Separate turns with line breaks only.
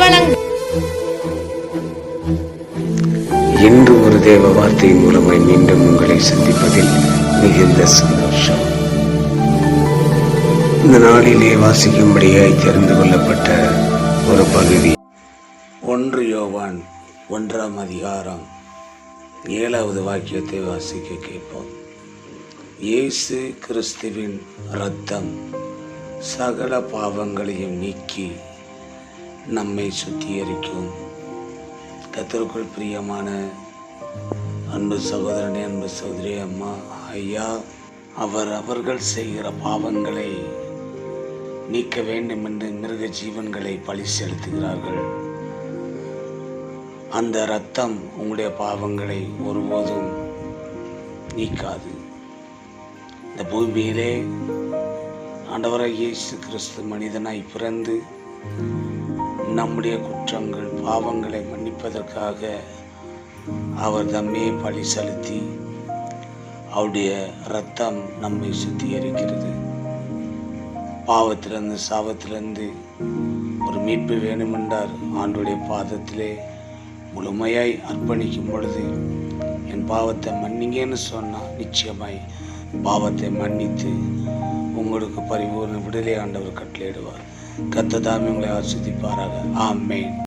வழங்கும்
இன்று ஒரு தேவ வார்த்தை மூலமாய் மீண்டும் உங்களை சந்திப்பதில் மிகுந்த சந்தோஷம். இந்த நாளிலே வாசிக்கும்படியாய் தெரிந்து கொள்ளப்பட்ட ஒரு பகுதி. ஒன்று யோவான் ஒன்றாம் அதிகாரம் ஏழாவது வாக்கியத்தை வாசிக்க கேட்போம். இயேசு கிறிஸ்துவின் இரத்தம் சகல பாவங்களையும் நீக்கி நம்மை சுத்திகரிக்கும். கத்தருக்குள் பிரியமான அன்பு சகோதரனே அன்பு சகோதரி அம்மா ஐயா அவர் அவர்கள் செய்கிற பாவங்களை நீக்க வேண்டும் என்று மிருக ஜீவன்களை பழி செலுத்துகிறார்கள். அந்த ரத்தம் உங்களுடைய பாவங்களை ஒருபோதும் நீக்காது. இந்த பூமியிலே ஆண்டவராக இயேசு கிறிஸ்து மனிதனாய் பிறந்து நம்முடைய குற்றங்கள் பாவங்களை மன்னிப்பதற்காக அவர் தம்மே பழி செலுத்தி அவருடைய ரத்தம் நம்மை சுத்திகரிக்கிறது. பாவத்திலிருந்து சாபத்திலிருந்து ஒரு மீட்பு வேண்டுமென்றார். ஆண்டுடைய பாதத்திலே முழுமையாய் அர்ப்பணிக்கும் பொழுது என் பாவத்தை மன்னிங்கன்னு சொன்னால் நிச்சயமாய் பாவத்தை மன்னித்து உங்களுக்கு பரிபூர்ண விடுதலை ஆண்டவர் கட்டளையிடுவார். கத்ததாமே உங்களை ஆசிரிப்பாராக ஆமேன்.